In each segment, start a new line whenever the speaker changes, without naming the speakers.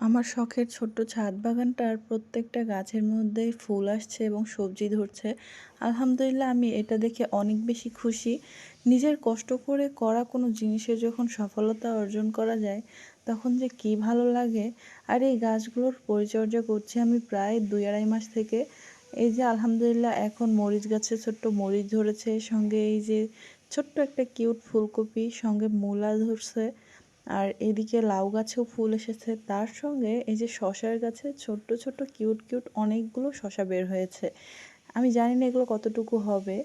আমার শখের ছোট্ট ছাদ বাগানটার প্রত্যেকটা গাছের মধ্যেই ফুল আসছে এবং সবজি ধরছে। আলহামদুলিল্লাহ আমি এটা দেখে অনেক বেশি খুশি। নিজের কষ্ট করে করা কোনো জিনিসে যখন সফলতা অর্জন করা যায়, তখন যে কি ভালো লাগে। আর এই গাছগুলোর পরিচর্যা করছি আমি প্রায় দুই আড়াই মাস থেকে। এই যে আলহামদুলিল্লাহ এখন মরিচ গাছে ছোট্ট মরিচ ধরেছে, সঙ্গে এই যে ছোট্ট একটা কিউট ফুলকপি, সঙ্গে মূলা ধরছে। আর এদিকে লাউ গাছেও ফুল এসেছে। তার সঙ্গে এই যে শশার গাছে ছোট্ট ছোট্ট, কিউট কিউট অনেকগুলো শশা বের হয়েছে। আমি জানি না এগুলো কতটুকু হবে।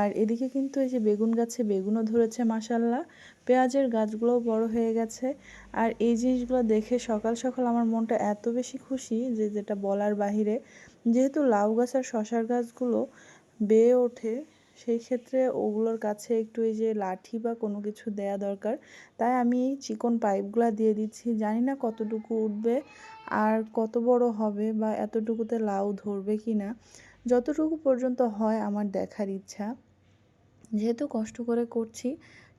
আর এদিকে কিন্তু এই যে বেগুন গাছে বেগুনও ধরেছে মাসাল্লাহ পেঁয়াজের গাছগুলোও বড় হয়ে গেছে। আর এই জিনিসগুলো দেখে সকাল সকাল আমার মনটা এত বেশি খুশি যে যেটা বলার বাহিরে, যেহেতু লাউ গাছ আর শশার গাছগুলো বেয়ে ওঠে সেই ক্ষেত্রে ওগুলোর কাছে একটু এই যে লাঠি বা কোনো কিছু দেয়া দরকার। তাই আমি এই চিকন পাইপগুলো দিয়ে দিচ্ছি। জানি না কতটুকু উঠবে আর কত বড় হবে বা এতটুকুতে লাউ ধরবে কি না যতটুকু পর্যন্ত হয় আমার দেখার ইচ্ছা। যেহেতু কষ্ট করে করছি,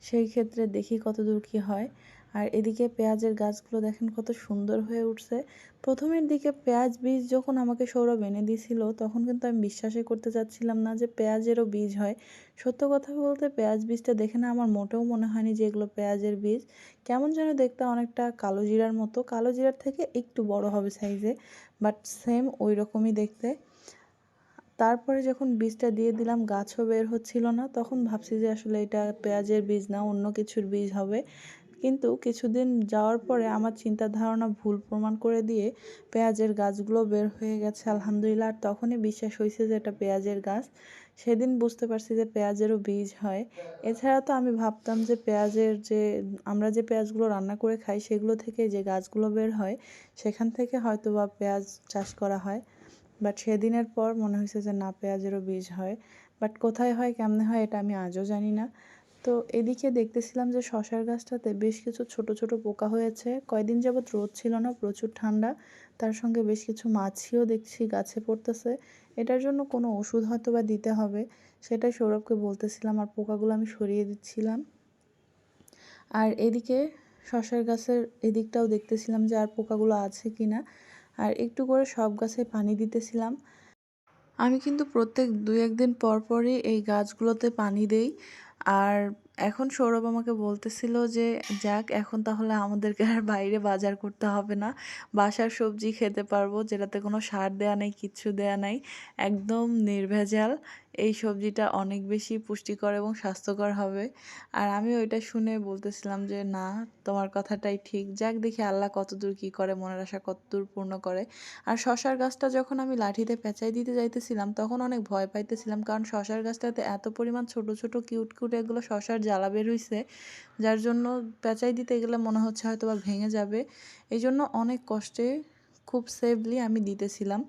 সেই ক্ষেত্রে দেখি কতদূর কী হয়। আর এদিকে পেঁয়াজের গাছগুলো দেখেন কত সুন্দর হয়ে উঠছে। প্রথমের দিকে পেঁয়াজ বীজ যখন আমাকে সৌরভ এনে দিয়েছিল তখন কিন্তু আমি বিশ্বাসই করতে চাচ্ছিলাম না যে পেঁয়াজেরও বীজ হয়। সত্য কথা বলতে পেঁয়াজ বীজটা দেখে না আমার মোটেও মনে হয়নি যে এগুলো পেঁয়াজের বীজ। কেমন যেন দেখতে অনেকটা কালো জিরার মতো। কালো জিরার থেকে একটু বড় হবে সাইজে বাট সেম ওই রকমই দেখতে। তারপরে যখন বীজটা দিয়ে দিলাম, গাছও বের হচ্ছিল না। তখন ভাবছি যে আসলে এটা পেঁয়াজের বীজ না, অন্য কিছুর বীজ হবে। কিন্তু কিছুদিন যাওয়ার পরে আমার চিন্তা ধারণা ভুল প্রমাণ করে দিয়ে পেঁয়াজের গাছগুলো বের হয়ে গেছে, আলহামদুলিল্লাহ। আর তখনই বিশ্বাস হয়েছে যে এটা পেঁয়াজের গাছ। সেদিন বুঝতে পারছি যে পেঁয়াজেরও বীজ হয়। এছাড়া তো আমি ভাবতাম যে পেঁয়াজের যে, আমরা যে পেঁয়াজগুলো রান্না করে খাই, সেগুলো থেকে যে গাছগুলো বের হয়, সেখান থেকে হয়তো বা পেঁয়াজ চাষ করা হয়। বাট সেদিনের পর মনে হয়েছে যে না, পেঁয়াজেরও বীজ হয়। বাট কোথায় হয়, কেমনে হয়, এটা আমি আজও জানি না। তো এদিকে দেখতেছিলাম যে শশার গাছটাতে বেশ কিছু ছোট ছোট পোকা হয়েছে। কয়দিন যাবৎ রোদ ছিল না, প্রচুর ঠান্ডা। তার সঙ্গে বেশ কিছু মাছিও দেখছি গাছে পড়তেছে। এটার জন্য কোনো ওষুধ হয়তো বা দিতে হবে, সেটাই সৌরভকে বলতেছিলাম আর পোকাগুলো আমি সরিয়ে দিচ্ছিলাম। আর এদিকে শশার গাছের এদিকটাও দেখতেছিলাম যে আর পোকাগুলো আছে কি না। আর একটু করে সব গাছে পানি দিতেছিলাম। আমি কিন্তু প্রত্যেক দুই একদিন পর পরই এই গাছগুলোতে পানি দেই। আর এখন সৌরভ আমাকে বলতেছিল যে, যাক, এখন তাহলে আমাদেরকে আর বাইরে বাজার করতে হবে না। বাসার সবজি খেতে পারব, যেটাতে কোনো সার দেয়া নেই, কিচ্ছু দেয়া নাই। একদম নির্ভেজাল। এই সবজিটা অনেক বেশি পুষ্টিকর এবং স্বাস্থ্যকর হবে। আর আমি ওইটা শুনে বলতেছিলাম যে, না, তোমার কথাটাই ঠিক। যাক, দেখি আল্লাহ কতদূর কী করে, মনের আশা কতদূর পূর্ণ করে। আর শশার গাছটা যখন আমি লাঠিতে পেঁচাই দিতে যাইতেছিলাম, তখন অনেক ভয় পাইতেছিলাম, কারণ শশার গাছটাতে এত পরিমাণ ছোট ছোট, কিউট কিউট এগুলো শশার জ্বালা বের হইছে, যার জন্য পেঁচাই দিতে গেলে মনে হচ্ছে হয়তো বা ভেঙে যাবে। এই জন্য অনেক কষ্টে খুব সেফলি আমি দিতেছিলাম।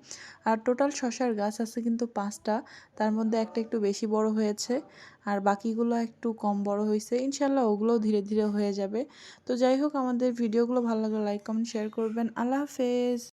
আর টোটাল শশার গাছ আছে কিন্তু পাঁচটা, তার মধ্যে একটা একটু বেশি বড় হয়েছে, আর বাকিগুলো একটু কম বড় হয়েছে ইনশাল্লাহ ওগুলোও ধীরে ধীরে হয়ে যাবে। তো যাই হোক, আমাদের ভিডিওগুলো ভালো লাগলে লাইক কমেন্ট শেয়ার করবেন। আল্লাহ হাফেজ!